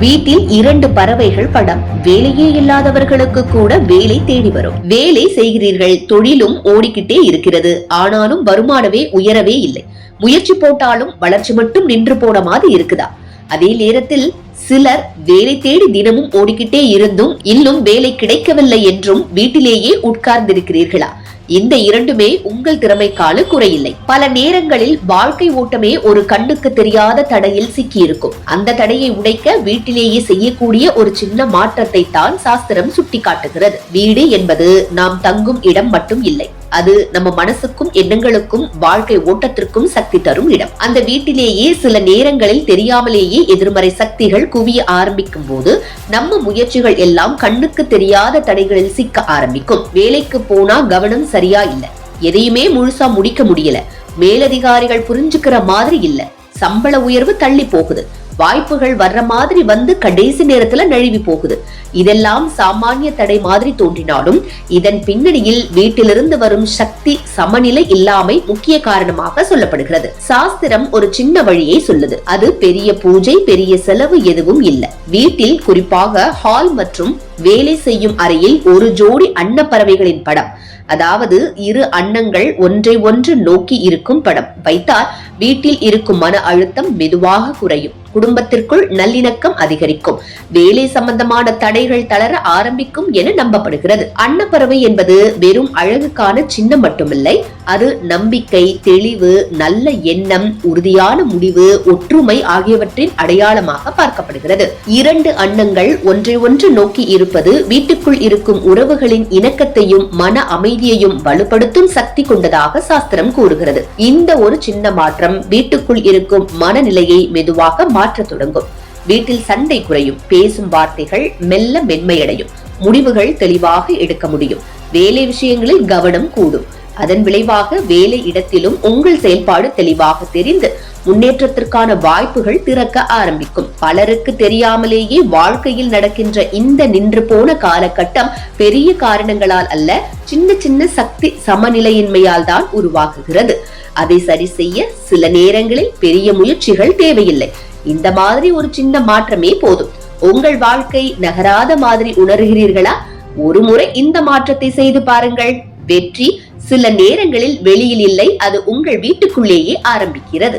வீட்டில் இரண்டு பறவைகள் படம். வேலையே இல்லாதவர்களுக்கு கூட வேலை தேடி வரும். வேலை செய்கிறீர்கள் தொழிலும் ஓடிக்கிட்டே இருக்கிறது. ஆனாலும் வருமானமே உயரவே இல்லை. முயற்சி போட்டாலும் வளர்ச்சி மட்டும் நின்று போன மாதிரி இருக்குதா? அதே நேரத்தில் சிலர் வேலை தேடி தினமும் ஓடிக்கிட்டே இருந்தும் இன்னும் வேலை கிடைக்கவில்லை என்றும் வீட்டிலேயே உட்கார்ந்திருக்கிறீர்களா? இந்த இரண்டுமே உங்கள் திறமைக்கான குறையில்லை. பல நேரங்களில் வாழ்க்கை ஓட்டமே ஒரு கண்ணுக்கு தெரியாத தடையில் சிக்கியிருக்கும். அந்த தடையை உடைக்க வீட்டிலேயே செய்யக்கூடிய ஒரு சின்ன மாற்றத்தை தான் சாஸ்திரம் சுட்டிக்காட்டுகிறது. வீடு என்பது நாம் தங்கும் இடம் மட்டும் இல்லை. அது நம்ம மனசுக்கும் எண்ணங்களுக்கும் வாழ்க்கை ஓட்டத்திற்கும் சக்தி தரும் இடம். அந்த வீட்டிலேயே சில நேரங்களில் தெரியாமலேயே எதிர்மறை சக்திகள் குவிய ஆரம்பிக்கும் போது நம்ம முயற்சிகள் எல்லாம் கண்ணுக்கு தெரியாத தடைகளில் சிக்க ஆரம்பிக்கும். வேலைக்கு போனா கவனம் சரியா இல்ல. எதையுமே முழுசா முடிக்க முடியல. மேலதிகாரிகள் புரிஞ்சுக்கிற மாதிரி இல்ல. சம்பள உயர்வு தள்ளி போகுது. வாய்ப்புகள் வர்ற மாதிரி வந்து கடைசி நேரத்துல நழுவி போகுது. இதெல்லாம் சாமானிய தடை மாதிரி தோன்றினாலும் இதன் பின்னணியில் வீட்டிலிருந்து வரும் சக்தி சமநிலை இல்லாமை முக்கிய காரணமாக சொல்லப்படுகிறது. சாஸ்திரம் ஒரு சின்ன வழியை சொல்லுது. அது பெரிய பூஜை பெரிய செலவு எதுவும் இல்லை. வீட்டில் குறிப்பாக ஹால் மற்றும் வேலை செய்யும் அறையில் ஒரு ஜோடி அன்னப்பறவைகளின் படம். அதாவது இரு அன்னங்கள் ஒன்றை ஒன்று நோக்கி இருக்கும் படம். வைத்தால் வீட்டில் இருக்கும் மன அழுத்தம் மெதுவாக குறையும். குடும்பத்திற்குள் நல்லிணக்கம் அதிகரிக்கும். வேலை சம்பந்தமான தடைகள் தளர ஆரம்பிக்கும் என நம்பப்படுகிறது. அன்னப்பறவை என்பது வெறும் அழகுக்கான சின்னம் மட்டுமில்லை அது நம்பிக்கை தெளிவு நல்ல எண்ணம் உறுதியான முடிவு ஒற்றுமை ஆகியவற்றின் அடையாளமாக பார்க்கப்படுகிறது. இரண்டு அன்னங்கள் ஒன்றை ஒன்று நோக்கி இருப்பது வீட்டுக்குள் இருக்கும் உறவுகளின் இணக்கத்தையும் மன அமைதியையும் வலுப்படுத்தும் சக்தி கொண்டதாக சாஸ்திரம் கூறுகிறது. இந்த ஒரு சின்ன மாற்றம் வீட்டுக்குள் இருக்கும் மனநிலையை மெதுவாக மாற்றத் தொடங்கும். வீட்டில் சண்டை குறையும் பேசும் வார்த்தைகள் மெல்ல மென்மையடையும் முடிவுகள் தெளிவாக எடுக்க முடியும். வேலை விஷயங்களில் கவனம் கூடும். அதன் விளைவாக வேலை இடத்திலும் உங்கள் செயல்பாடு தெளிவாக தெரிந்து முன்னேற்றத்திற்கான வாய்ப்புகள் திறக்க ஆரம்பிக்கும். பலருக்கு தெரியாமலேயே வாழ்க்கையில் நடக்கின்ற இந்த நின்று போன காலகட்டம் பெரிய காரணங்களால் அல்ல சின்ன சின்ன சக்தி சமநிலையின்மையால் தான் உருவாகுகிறது அதை சரி செய்ய சில நேரங்களில் பெரிய முயற்சிகள் தேவையில்லை. இந்த மாதிரி ஒரு சின்ன மாற்றமே போதும். உங்கள் வாழ்க்கை நகராத மாதிரி உணர்கிறீர்களா? ஒரு முறை இந்த மாற்றத்தை செய்து பாருங்கள். வெற்றி. சில நேரங்களில் வெளியில் இல்லை அது உங்கள் வீட்டுக்குள்ளேயே ஆரம்பிக்கிறது.